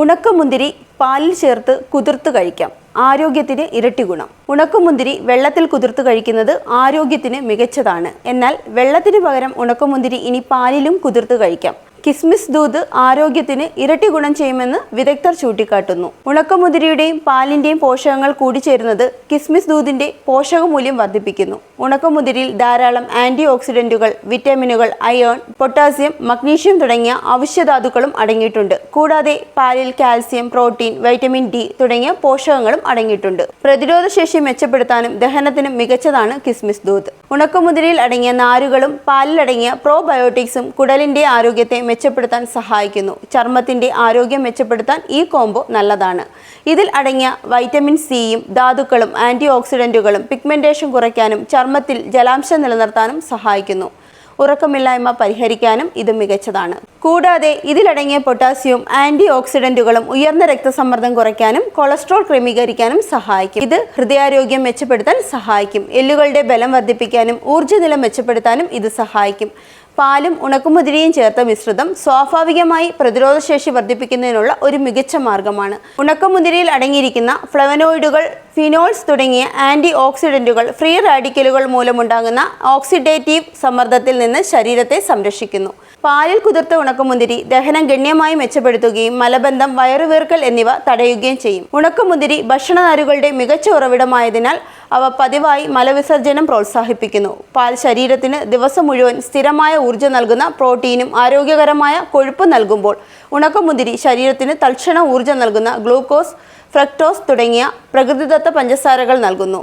ഉണക്കമുന്തിരി പാലിൽ ചേർത്ത് കുതിർത്ത് കഴിക്കാം. ആരോഗ്യത്തിന് ഇരട്ടി ഗുണം. ഉണക്കമുന്തിരി വെള്ളത്തിൽ കുതിർത്ത് കഴിക്കുന്നത് ആരോഗ്യത്തിന് മികച്ചതാണ്. എന്നാൽ വെള്ളത്തിന് പകരം ഉണക്കമുന്തിരി ഇനി പാലിലും കുതിർത്ത് കഴിക്കാം. കിസ്മിസ് ദൂത് ആരോഗ്യത്തിന് ഇരട്ടി ഗുണം ചെയ്യുമെന്ന് വിദഗ്ധർ ചൂണ്ടിക്കാട്ടുന്നു. ഉണക്കമുതിരിയുടെയും പാലിന്റെയും പോഷകങ്ങൾ കൂടിച്ചേരുന്നത് കിസ്മിസ് ദൂതിന്റെ പോഷകമൂല്യം വർദ്ധിപ്പിക്കുന്നു. ഉണക്കമുതിരിയിൽ ധാരാളം ആന്റി ഓക്സിഡന്റുകൾ വിറ്റാമിനുകൾ അയേൺ പൊട്ടാസ്യം മഗ്നീഷ്യം തുടങ്ങിയ അവശ്യധാതുക്കളും അടങ്ങിയിട്ടുണ്ട്. കൂടാതെ പാലിൽ കാൽസ്യം പ്രോട്ടീൻ വൈറ്റമിൻ ഡി തുടങ്ങിയ പോഷകങ്ങളും അടങ്ങിയിട്ടുണ്ട്. പ്രതിരോധ ശേഷി മെച്ചപ്പെടുത്താനും ദഹനത്തിനും മികച്ചതാണ് കിസ്മിസ് ദൂത്. ഉണക്കമുതിരിയിൽ അടങ്ങിയ നാരുകളും പാലിലടങ്ങിയ പ്രോബയോട്ടിക്സും കുടലിന്റെ ആരോഗ്യത്തെ മെച്ചപ്പെടുത്താൻ സഹായിക്കുന്നു. ചർമ്മത്തിന്റെ ആരോഗ്യം മെച്ചപ്പെടുത്താൻ ഈ കോംബോ നല്ലതാണ്. ഇതിൽ അടങ്ങിയ വൈറ്റമിൻ സിയും ധാതുക്കളും ആന്റി ഓക്സിഡന്റുകളും പിഗ്മെന്റേഷൻ കുറയ്ക്കാനും ചർമ്മത്തിൽ ജലാംശം നിലനിർത്താനും സഹായിക്കുന്നു. ഉറക്കമില്ലായ്മ പരിഹരിക്കാനും ഇത് മികച്ചതാണ്. കൂടാതെ ഇതിലടങ്ങിയ പൊട്ടാസ്യവും ആന്റി ഓക്സിഡന്റുകളും ഉയർന്ന രക്തസമ്മർദ്ദം കുറയ്ക്കാനും കൊളസ്ട്രോൾ ക്രമീകരിക്കാനും സഹായിക്കും. ഇത് ഹൃദയാരോഗ്യം മെച്ചപ്പെടുത്താൻ സഹായിക്കും. എല്ലുകളുടെ ബലം വർദ്ധിപ്പിക്കാനും ഊർജനില മെച്ചപ്പെടുത്താനും ഇത് സഹായിക്കും. പാലും ഉണക്കുമുതിരിയും ചേർത്ത മിശ്രിതം സ്വാഭാവികമായി പ്രതിരോധശേഷി വർദ്ധിപ്പിക്കുന്നതിനുള്ള ഒരു മികച്ച മാർഗമാണ്. ഉണക്കമുതിരിയിൽ അടങ്ങിയിരിക്കുന്ന ഫ്ലവനോയിഡുകൾ ഫിനോൾസ് തുടങ്ങിയ ആന്റി ഓക്സിഡന്റുകൾ ഫ്രീ റാഡിക്കലുകൾ മൂലമുണ്ടാകുന്ന ഓക്സിഡേറ്റീവ് സമ്മർദ്ദത്തിൽ നിന്ന് ശരീരത്തെ സംരക്ഷിക്കുന്നു. പാലിൽ കുതിർത്ത ഉണക്കമുന്തിരി ദഹനം ഗണ്യമായി മെച്ചപ്പെടുത്തുകയും മലബന്ധം വയറുവീർക്കൽ എന്നിവ തടയുകയും ചെയ്യും. ഉണക്കമുന്തിരി ഭക്ഷണനാരുകളുടെ മികച്ച ഉറവിടമായതിനാൽ അവ പതിവായി മലവിസർജനം പ്രോത്സാഹിപ്പിക്കുന്നു. പാൽ ശരീരത്തിന് ദിവസം മുഴുവൻ സ്ഥിരമായ ഊർജം നൽകുന്ന പ്രോട്ടീനും ആരോഗ്യകരമായ കൊഴുപ്പ് നൽകുമ്പോൾ ഉണക്കമുന്തിരി ശരീരത്തിന് തൽക്ഷണ ഊർജം നൽകുന്ന ഗ്ലൂക്കോസ് ഫ്രക്ടോസ് തുടങ്ങിയ പ്രകൃതിദത്ത പഞ്ചസാരകൾ നൽകുന്നു.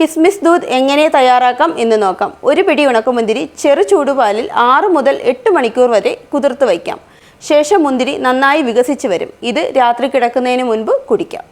കിസ്മിസ് ദൂത് എങ്ങനെ തയ്യാറാക്കാം എന്ന് നോക്കാം. ഒരു പിടി ഉണക്കമുന്തിരി ചെറു ചൂടുപാലിൽ ആറ് മുതൽ എട്ട് മണിക്കൂർ വരെ കുതിർത്ത് വയ്ക്കാം. ശേഷം മുന്തിരി നന്നായി വികസിച്ച് വരും. ഇത് രാത്രി കിടക്കുന്നതിന് മുൻപ് കുടിക്കാം.